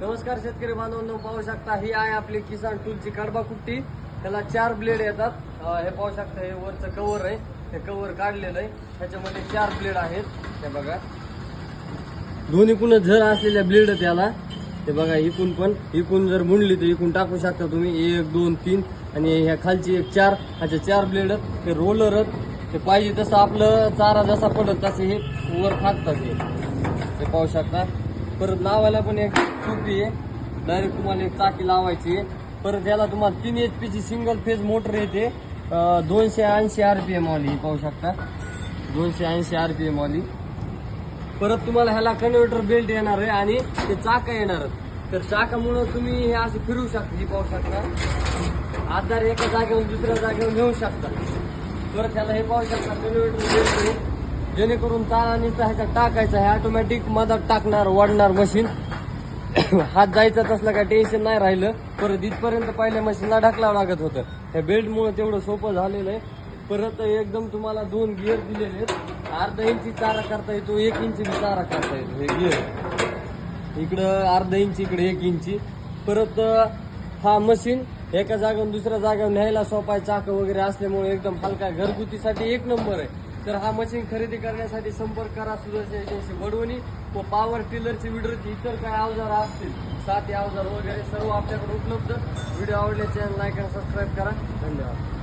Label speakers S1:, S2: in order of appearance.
S1: नमस्कार शेतकरी बांधवांनो पाहू शकता ही आहे आपली किसान टूलची कडबा कुट्टी. त्याला चार ब्लेड येतात. हे पाहू शकता हे वरचं कवर आहे. हे कवर काढलेलं आहे. त्याच्यामध्ये चार ब्लेड आहेत. हे बघा. दोन्ही कुण झर असलेल्या ब्लेड त्याला हे बघा इकून पण. इकून जर मुंडली तर इकून टाकू शकता तुम्ही. एक दोन तीन. आणि ह्या खालची एक चार. ह्याचे चार ब्लेड हे रोलर ते पाहिजे तसं आपलं चारा जसा पडत तसे हे वर टाकतात हे. हे पाहू शकता. परत लावायला पण एक सोपी आहे. डायरेक्ट तुम्हाला एक चाकी लावायची आहे. परत याला तुम्हाला तीन एच पीची सिंगल फेज मोटर येते. दोनशे ऐंशी आर पी एम वाली ही पाहू शकता. दोनशे ऐंशी आर पी एम वाली. परत तुम्हाला ह्याला कन्व्हर्टर बेल्ट येणार आहे आणि ते चाका येणार आहेत. तर चाकामुळं तुम्ही हे असे फिरू शकता ही पाहू शकता. आधार एका जागेवरून दुसऱ्या जागेवर घेऊ शकता. परत त्याला हे पाहू शकता कन्व्हर्टर बेल्ट आहे. जेणेकरून चारा नुसता ह्याच्यात टाकायचं हे ऑटोमॅटिक मधात टाकणार वाढणार मशीन हात जायचा तसलं काय टेन्शन नाही राहिलं. परत इथपर्यंत पहिल्या मशीनला ढकलावं लागत होतं. त्या बेल्टमुळे तेवढं सोपं झालेलं आहे. परत एकदम तुम्हाला दोन गिअर दिलेले आहेत. अर्धा इंची चारा करता येतो एक इंची चारा करता येतो. हे गिअर इकडं अर्धा इंची इकडे एक इंची परत हा मशीन एका जागेवर दुसऱ्या जागेवर न्यायला सोपा आहे चाक वगैरे असल्यामुळे एकदम हलका घरगुतीसाठी एक नंबर आहे. तर हा मशीन खरेदी करण्यासाठी संपर्क करा सुदर्शन एजन्सी वडवणी व पॉवर टिलरची विड्रोची इतर काय अवजार असतील साथी अवजार वगैरे सर्व आपल्याकडे उपलब्ध. व्हिडिओ आवडल्याचे लाईक आणि सबस्क्राईब करा. धन्यवाद.